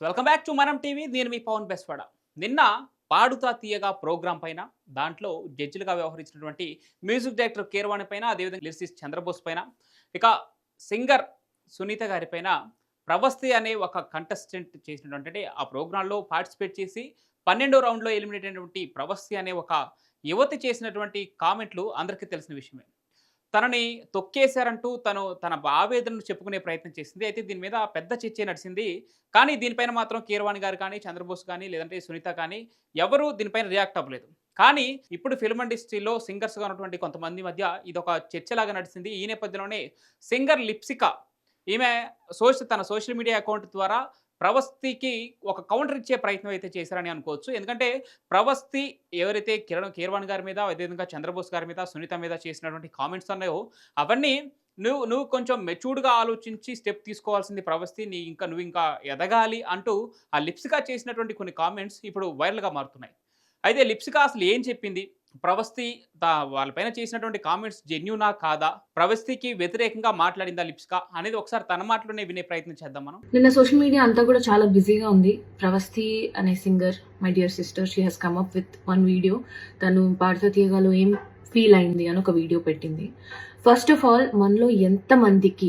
Welcome back to Manam TV నేను మీ పవన్ బెస్వాడ. నిన్న పాడుతా తీయగా ప్రోగ్రాం పైన దాంట్లో జడ్జిలుగా వ్యవహరించినటువంటి మ్యూజిక్ డైరెక్టర్ కేర్వాణి పైన అదేవిధంగా లిరిసిస్ చంద్రబోస్ పైన ఇక సింగర్ సునీత గారి పైన ప్రవస్తి అనే ఒక కంటెస్టెంట్ చేసినటువంటి ఆ ప్రోగ్రాంలో పార్టిసిపేట్ చేసి పన్నెండో రౌండ్లో ఎలిమినేట్ అయినటువంటి ప్రవస్తి అనే ఒక యువతి చేసినటువంటి కామెంట్లు అందరికీ తెలిసిన విషయమే. తనని తొక్కేశారంటూ తను తన ఆవేదనను చెప్పుకునే ప్రయత్నం చేసింది. అయితే దీని మీద పెద్ద చర్చ నడిచింది కానీ దీనిపైన మాత్రం కీరవాణి గారు కానీ చంద్రబోస్ కానీ లేదంటే సునీత కానీ ఎవరూ దీనిపైన రియాక్ట్ అవ్వలేదు. కానీ ఇప్పుడు ఫిల్మ్ ఇండస్ట్రీలో సింగర్స్గా ఉన్నటువంటి కొంతమంది మధ్య ఇది ఒక చర్చలాగా నడిచింది ఈ నేపథ్యంలోనే సింగర్ లిప్సిక ఈమె సోషల్ తన సోషల్ మీడియా అకౌంట్ ద్వారా ప్రవస్తికి ఒక కౌంటర్ ఇచ్చే ప్రయత్నం అయితే చేశారని అనుకోవచ్చు. ఎందుకంటే ప్రవస్తి ఎవరైతే కిరణ్ కీర్వాణ్ గారి మీద అదేవిధంగా చంద్రబోస్ గారి మీద సునీత మీద చేసినటువంటి కామెంట్స్ ఉన్నాయో అవన్నీ నువ్వు నువ్వు కొంచెం మెచ్యూర్డ్గా ఆలోచించి స్టెప్ తీసుకోవాల్సింది ప్రవస్తి. నీ ఇంకా నువ్వు ఇంకా ఎదగాలి అంటూ ఆ లిప్స్గా చేసినటువంటి కొన్ని కామెంట్స్ ఇప్పుడు వైరల్గా మారుతున్నాయి. అయితే లిప్స్కా అసలు ఏం చెప్పింది? ప్రవస్తి వాళ్ళపైన చేసినటువంటి కామెంట్స్ జెన్యునా కాదా? ప్రవస్తికి వ్యతిరేకంగా మాట్లాడిందా లిప్స్కా? అనేది ఒకసారి తన మాటలోనే వినే ప్రయత్నం చేద్దాం మనం. నిన్న సోషల్ మీడియా అంతా కూడా చాలా బిజీగా ఉంది. ప్రవస్తి అనే singer my dear sister she has come up with one video తను పాడుతా తీయగాలో ఏం ఫీల్ అయింది అని ఒక వీడియో పెట్టింది. ఫస్ట్ ఆఫ్ ఆల్ మనలో ఎంతమందికి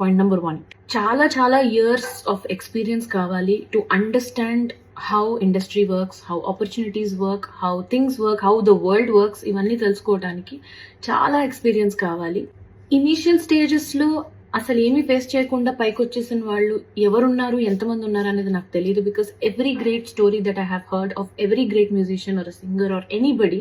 point number one చాలా చాలా ఇయర్స్ ఆఫ్ ఎక్స్పీరియన్స్ కావాలి to understand how industry works how opportunities work how things work how the world works ఇవన్నీ తెలుసుకోవడానికి చాలా ఎక్స్పీరియన్స్ కావాలి. ఇనీషియల్ స్టేజెస్లో అసలు ఏమీ ఫేస్ చేయకుండా పైకి వచ్చేసిన వాళ్ళు ఎవరున్నారు ఎంతమంది ఉన్నారు అనేది నాకు తెలియదు because every great story that I have heard of every great musician or singer or anybody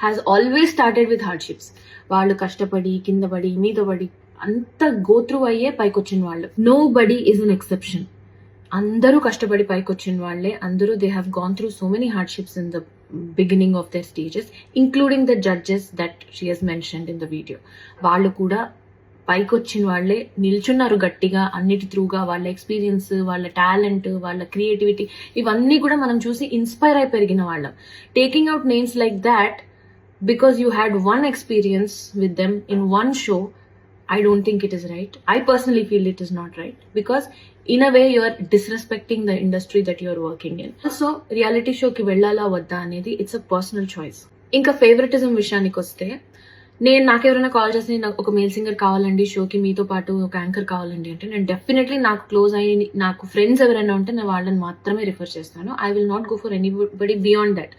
has always started with hardships వాళ్ళు కష్టపడి కింద పడి మీద పడి అంత గోత్రు అయ్యే పైకి వచ్చిన వాళ్ళు. Nobody is an exception అందరూ కష్టపడి పైకి వచ్చిన వాళ్ళే. అందరూ they have gone through so many hardships in the beginning of their stages including the judges that she has mentioned in the video వాళ్ళు కూడా పైకొచ్చిన వాళ్ళే. నిల్చున్నారు గట్టిగా అన్నిటి త్రూగా వాళ్ళ ఎక్స్పీరియన్స్ వాళ్ళ టాలెంట్ వాళ్ళ క్రియేటివిటీ ఇవన్నీ కూడా మనం చూసి ఇన్స్పైర్ అయి పెరిగిన వాళ్ళం. Taking out names like that because you had one experience with them in one show I don't think it is right. I personally feel it is not right because in a way you are disrespecting the industry that you are working in. So reality కి వెళ్ళాలా వద్దా అనేది it's a personal choice ఇంకా favouritism విషయానికి వస్తే నేను నాకెవరైనా call చేసి నాకు ఒక మేల్ సింగర్ కావాలండి షోకి మీతో పాటు ఒక యాంకర్ కావాలండి అంటే నేను డెఫినెట్లీ నాకు క్లోజ్ అయ్యి నాకు ఫ్రెండ్స్ ఎవరైనా ఉంటే నేను వాళ్ళని మాత్రమే రిఫర్ చేస్తాను I will not go for anybody beyond that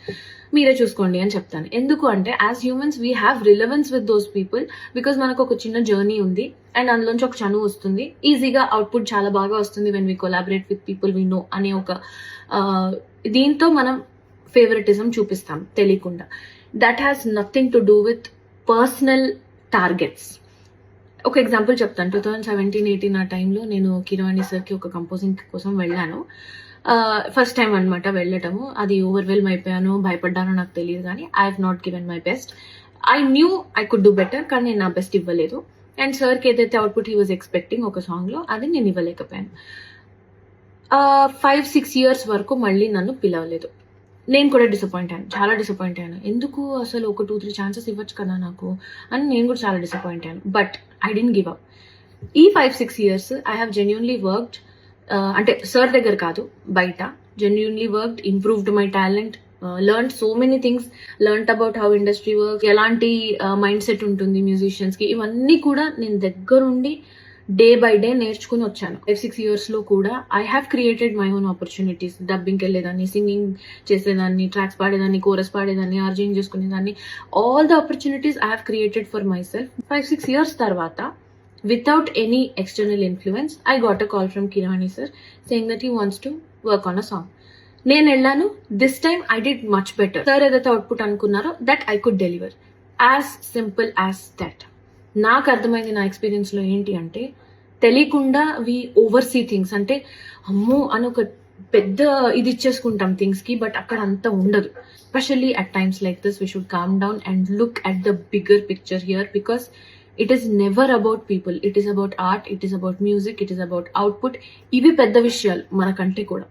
మీరే చూసుకోండి అని చెప్తాను. ఎందుకు అంటే as humans we have relevance with those people because మనకు ఒక చిన్న జర్నీ ఉంది అండ్ అందులోంచి ఒక చనువు వస్తుంది. ఈజీగా అవుట్పుట్ చాలా బాగా వస్తుంది when we collaborate with people we know అనే ఒక దీంతో మనం ఫేవరెటిజం చూపిస్తాం తెలియకుండా. That has nothing to do with personal targets ఒక ఎగ్జాంపుల్ చెప్తాను. టూ థౌజండ్ సెవెంటీన్ ఎయిటీన్ ఆ టైంలో నేను కిరవాణి సార్కి ఒక కంపోజింగ్ కోసం వెళ్ళాను. ఫస్ట్ టైం అనమాట వెళ్ళటము. అది ఓవర్వెల్మ్ అయిపోయాను భయపడ్డానో నాకు తెలియదు కానీ I have not given my best I knew I could do better కానీ నేను నా బెస్ట్ ఇవ్వలేదు. అండ్ సార్కి ఏదైతే అవుట్పుట్ హీ వాజ్ ఎక్స్పెక్టింగ్ ఒక సాంగ్లో అది నేను ఇవ్వలేకపోయాను. ఫైవ్ సిక్స్ ఇయర్స్ వరకు మళ్ళీ నన్ను పిలవలేదు. నేను కూడా డిసప్పాయింట్ అయ్యాను. చాలా డిసప్పాయింట్ అయ్యాను. ఎందుకు అసలు ఒక టూ త్రీ ఛాన్సెస్ ఇవ్వచ్చు కదా నాకు అని నేను కూడా చాలా డిసప్పాయింట్ అయ్యాను. But I didn't give up ఈ five six years I have genuinely worked అంటే సార్ దగ్గర కాదు బయట. Genuinely worked improved my talent learn so many things learn about how industry work ఎలాంటి మైండ్ సెట్ ఉంటుంది మ్యూజిషియన్స్కి ఇవన్నీ కూడా నేను దగ్గరుండి డే బై డే నేర్చుకుని వచ్చాను. ఫైవ్ సిక్స్ ఇయర్స్లో కూడా I have created my own opportunities డబ్బింగ్కి వెళ్ళేదాన్ని సింగింగ్ చేసేదాన్ని ట్రాక్స్ పాడేదాన్ని కోరస్ పాడేదాన్ని ఆర్జింగ్ చేసుకునేదాన్ని. All the opportunities I have created for myself five six years తర్వాత without any external influence I got a call from Keeravani sir saying that he wants to work on a song నేను వెళ్ళాను. This time I did much better sir ఏదైతే output అనుకున్నారో that I could deliver as simple as that నాకు అర్థమైంది నా ఎక్స్పీరియన్స్లో ఏంటి అంటే తెలియకుండా వి ఓవర్సీ థింగ్స్ అంటే అమ్మో అని ఒక పెద్ద ఇది ఇచ్చేసుకుంటాం థింగ్స్కి బట్ అక్కడ అంత ఉండదు. Especially at times like this we should calm down and look at the bigger picture here because it is never about people it is about art it is about music it is about output ఇవి పెద్ద విషయాలు మనకంటే కూడా.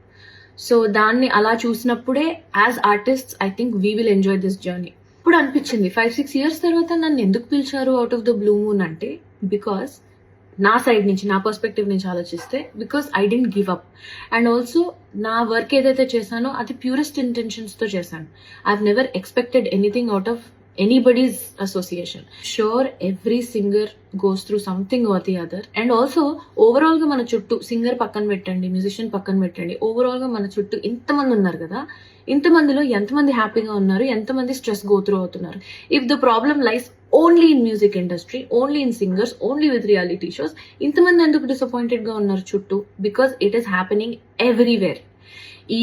So దాన్ని అలా చూసినప్పుడే as artist I think we will enjoy this journey ఇప్పుడు అనిపించింది ఫైవ్ సిక్స్ ఇయర్స్ తర్వాత నన్ను ఎందుకు పిలిచారు out of the blue moon అంటే బికాస్ నా సైడ్ నుంచి నా పర్స్పెక్టివ్ నుంచి ఆలోచిస్తే because I didn't give up and also నా వర్క్ ఏదైతే చేశానో అది ప్యూరెస్ట్ ఇంటెన్షన్స్తో చేశాను. I never expected anything out of anybody's association sure every singer goes through something or the other and also ఓవరాల్గా మన చుట్టూ సింగర్ పక్కన పెట్టండి మ్యూజిషియన్ పక్కన పెట్టండి ఓవరాల్గా మన చుట్టూ ఇంతమంది ఉన్నారు కదా ఇంతమందిలో ఎంతమంది హ్యాపీగా ఉన్నారు ఎంతమంది స్ట్రెస్ గో త్రూ అవుతున్నారు. If the problem lies only in music industry only in singers only with reality shows ఇంతమంది ఎందుకు డిసప్పాయింటెడ్గా ఉన్నారు చుట్టూ? Because it is happening everywhere ఈ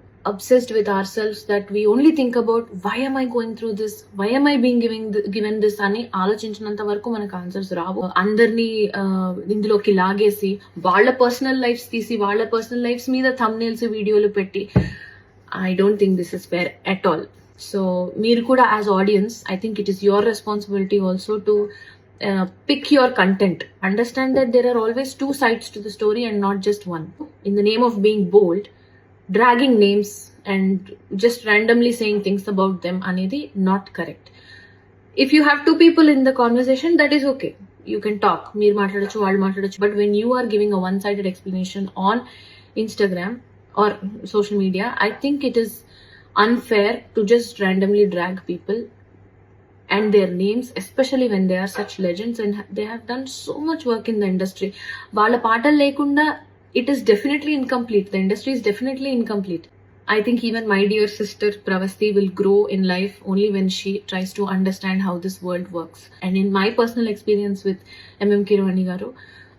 obsessed with ourselves that we only think about why am I going through this? Why am I being giving th- given this అని ఆలోచించినంత వరకు మనకు ఆన్సర్స్ రావు అందరినీ ఆ, ఇందులోకి లాగేసి వాళ్ళ పర్సనల్ లైఫ్స్ తీసి వాళ్ళ పర్సనల్ లైఫ్స్ మీద థంబ్నైల్స్ వీడియోలు పెట్టి I don't think this is fair at all so మీరు కూడా as audience I think it is your responsibility also to pick your content. Understand that there are always two sides to the story and not just one. In the name of being bold, dragging names and just randomly saying things about them అనేది not correct. If you have two people in the conversation, that is okay. You can talk. మీరు మాట్లాడచ్చు వాళ్ళు మాట్లాడచ్చు but when you are giving a one sided explanation on Instagram or social media I think it is unfair to just randomly drag people and their names, especially when they are such legends and ha- they have done so much work in the industry. వాళ్ళ పాటలు లేకుండా It is definitely incomplete the industry is definitely incomplete I think even my dear sister Pravasti will grow in life only when she tries to understand how this world works. And in my personal experience with MM Kirwani Garu,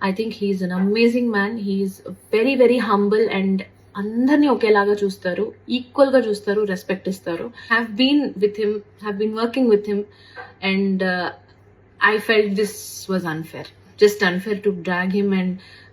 I think he is an amazing man. He is very, very humble and అందరినీ ఒకేలాగా చూస్తారు equal గా చూస్తారు respect ఇస్తారు have been with him have been working with him and I felt this was unfair just unfair to drag him and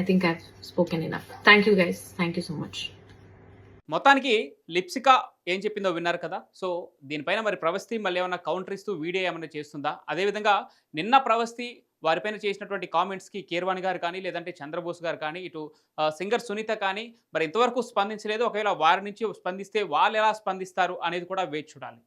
I think I spoken enough thank you guys thank you so much మొత్తానికి లిప్సికా ఏం చెప్పిందో విన్నారు కదా? So దీనిపైన మరి ప్రవస్తి మళ్ళీ ఏమైనా counter ఇస్తూ వీడియో ఏమైనా చేస్తుందా? అదేవిధంగా నిన్న ప్రవస్తి వారిపైన చేసినటువంటి కామెంట్స్కి కేర్వాణి గారు కానీ లేదంటే చంద్రబోస్ గారు కానీ ఇటు సింగర్ సునీత కానీ మరి ఇంతవరకు స్పందించలేదు. ఒకవేళ వారి నుంచి స్పందిస్తే వాళ్ళు ఎలా స్పందిస్తారు అనేది కూడా వేచి చూడాలి.